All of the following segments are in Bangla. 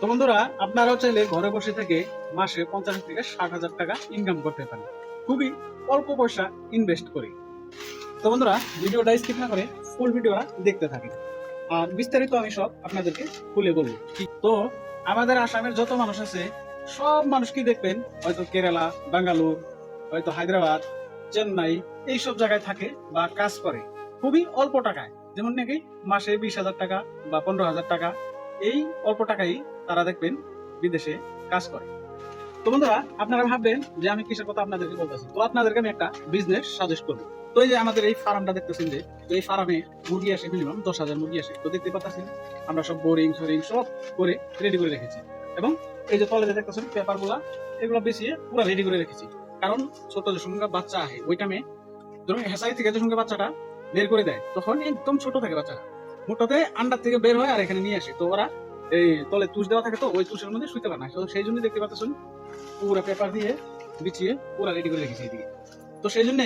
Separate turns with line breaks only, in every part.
তো বন্ধুরা, আপনারাও চাইলে ঘরে বসে থেকে মাসে পঞ্চাশ থেকে ষাট হাজার টাকা ইনকাম করতে পারেন। খুবই অল্প পয়সা ইনভেস্ট করে। তো বন্ধুরা, ভিডিওটা স্কিপ না করে ফুল ভিডিওটা দেখতে থাকেন। আর বিস্তারিত আমি সব আপনাদেরকে খুলে বলব তো আমাদের আসামের যত মানুষ আছে, সব মানুষকে দেখবেন হয়তো কেরালা, বাঙ্গালোর, হয়তো হায়দ্রাবাদ, চেন্নাই, এইসব জায়গায় থাকে বা কাজ করে। খুবই অল্প টাকায়। যেমন নাকি মাসে বিশ হাজার টাকা বা পনেরো হাজার টাকা এই অল্প টাকাই তারা দেখবেন বিদেশে কাজ করে। তো বন্ধুরা, আপনারা ভাববেন যে আমি কিসের কথা আপনাদেরকে বলতেছি? তো আপনাদেরকে আমি একটা বিজনেস সাজেস্ট করব। তো এই যে আমাদের এই ফার্মটা দেখতেছেন যে এই ফার্মে মুরগি আসে মিনিমাম দশ হাজার মুরগি আসে। তো দেখতে পাচ্ছেন, আমরা সব বোরিং সোরিং সব করে রেডি করে রেখেছি। এবং এই যে তলে দেখতেছেন পেপারগুলা এগুলো বেশি পুরো রেডি করে রেখেছি। কারণ ছোট যে সঙ্গে বাচ্চা আহে, ওই টাইমে ধরুন হেসারি থেকে যে সঙ্গে বাচ্চাটা বের করে দেয়, তখন একদম ছোট থাকে বাচ্চাটা। মোটাতে আন্ডার থেকে বের হয় আর এখানে নিয়ে আসে। তো ওরা এই তলে তুষ দেওয়া থাকে তো, ওই তুষের মধ্যে শুইতে পারে না। তো সেই জন্য দেখতে পাচ্ছেন, পুরো পেপার দিয়ে বিছিয়ে পুরো রেডি করে রেখেছি এদিকে তো সেই জন্য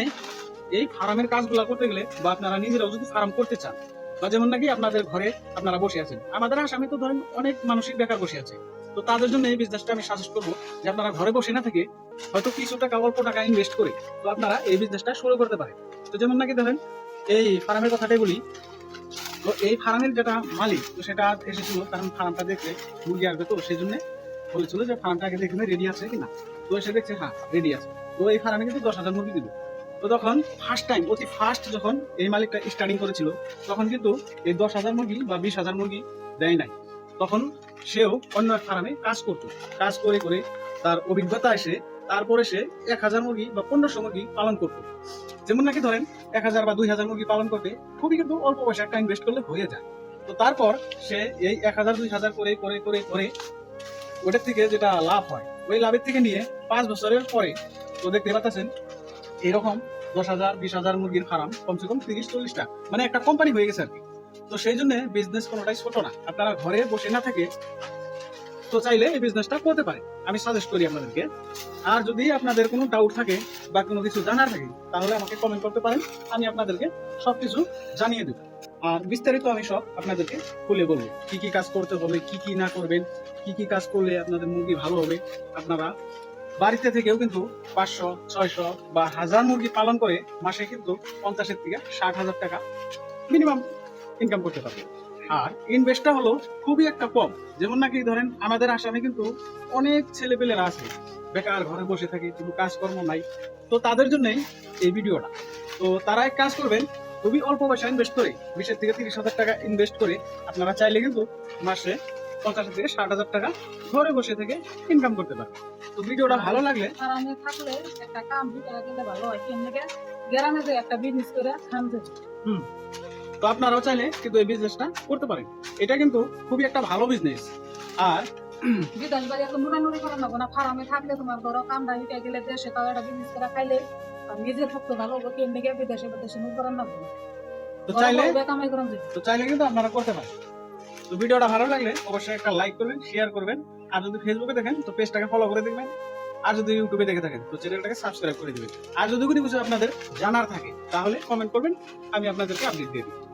এই ফার্মের কাজগুলো করতে গেলে বা আপনারা নিজেরাও যদি ফার্ম করতে চান, বা যেমন নাকি আপনাদের ঘরে আপনারা বসে আছেন, আমাদের আসামে তো ধরেন অনেক মানসিক বেকার বসে আছে। তো তাদের জন্য এই বিজনেসটা আমি সাজেস্ট করব যে আপনারা ঘরে বসে না থেকে হয়তো কিছু টাকা, অল্প টাকা ইনভেস্ট করে তো আপনারা এই বিজনেসটা শুরু করতে পারেন। তো যেমন নাকি ধরেন এই ফার্মের কথাটাই বলি তো এই ফার্মের যেটা মালিক, তো সেটা এসেছিল কারণ ফার্মটা দেখলে মুরগি আসবে তো সেই জন্য বলেছিল যে ফার্মটা আগে দেখবে রেডি আছে কিনা। তো এসে দেখছে হ্যাঁ রেডি আছে। তো এই ফার্মে কিন্তু দশ হাজার মুরগি দিল। তো তখন ফার্স্ট টাইম অতি ফার্স্ট যখন এই মালিকটা স্টার্টিং করেছিল, তখন কিন্তু এই দশ হাজার মুরগি বা বিশ হাজার মুরগি দেয় নাই। তখন সেও অন্য ফার্মে কাজ করতো। কাজ করে করে তার অভিজ্ঞতা এসে তারপরে সে এক হাজার মুরগি বা পনেরোশো মুরগি পালন করতো। যেমন নাকি ধরেন, এক হাজার বা দুই হাজার মুরগি পালন করতে খুবই কিন্তু অল্প পয়সা একটা ইনভেস্ট করলে হয়ে যায়। তো তারপর সে এই এক হাজার, দুই হাজার করে করে করে করে ওটার থেকে যেটা লাভ হয়, ওই লাভের থেকে নিয়ে পাঁচ বছরের পরে, তো দেখতে পাচ্ছেন, এরকম দশ হাজার, বিশ হাজার মুরগির ফার্ম কমসে কম তিরিশ চল্লিশটা মানে একটা কোম্পানি হয়ে গেছে আর কি। তো সেই জন্য বিজনেস কোনোটাই ছোট না। আপনারা ঘরে বসে না থেকে তো চাইলে এই বিজনেসটা করতে পারে আমি সাজেস্ট করি আপনাদেরকে। আর যদি আপনাদের কোনো ডাউট থাকে বা কোনো কিছু জানার থাকে, তাহলে আমাকে কমেন্ট করতে পারেন। আমি আপনাদেরকে সবকিছু জানিয়ে দেবো। আর বিস্তারিত আমি সব আপনাদেরকে খুলে বলব। কি কি কাজ করতে হবে, কি কি না করবেন, কি কি কাজ করলে আপনাদের মুরগি ভালো হবে। আপনারা বাড়িতে থেকেও কিন্তু পাঁচশো, ছয়শো বা হাজার মুরগি পালন করে মাসে কিন্তু পঞ্চাশের থেকে ষাট হাজার টাকা মিনিমাম ইনকাম করতে পারবেন। আর ইনভেস্টটা হলো খুবই একটা কম। যেমন নাকি ধরেন আমাদের আসামে কিন্তু অনেক ছেলেপেলেরা আছে বেকার ঘরে বসে থাকে কিন্তু কাজকর্ম নাই। তো তাদের জন্যই এই ভিডিওটা। তো তারা এক কাজ করবেন খুবই অল্প পয়সা ইনভেস্ট করে বিশের থেকে তিরিশ হাজার টাকা ইনভেস্ট করে আপনারা চাইলে কিন্তু মাসে পঞ্চাশ থেকে ষাট হাজার টাকা ঘরে বসে থেকে ইনকাম করতে পারেন। তো ভিডিওটা ভালো লাগলে
থাকলে একটা কাম ভালো হয়। গ্রামে একটা বিজনেস করে খান যেত
তো আপনারাও চাইলে কিন্তু এই বিজনেসটা করতে পারেন। এটা কিন্তু খুবই একটা ভালো বিজনেস আর
বিদেশ বাড়ি এত নুরানুরি করা নেব না ফার্মে থাকলে তোমার ধরো কামটা হিটে গেলে দেশে তাও একটা বিজনেস করে খাইলে আর নিজে থাকতে ভালো হবে কেমনে গিয়ে বিদেশে বিদেশে নুর করার নেব
তো চাইলে তো কিন্তু আপনারা করতে পারেন। তো ভিডিওটা ভালো লাগলে অবশ্যই একটা লাইক করবেন শেয়ার করবেন। আর যদি ফেসবুকে দেখেন তো পেজটাকে ফলো করে দেখবেন। আর যদি ইউটিউবে দেখে থাকেন তো চ্যানেলটাকে সাবস্ক্রাইব করে দিবেন। আর যদি কোনো কিছু আপনাদের জানার থাকে তাহলে কমেন্ট করবেন আমি আপনাদেরকে আপডেট দিয়ে দিই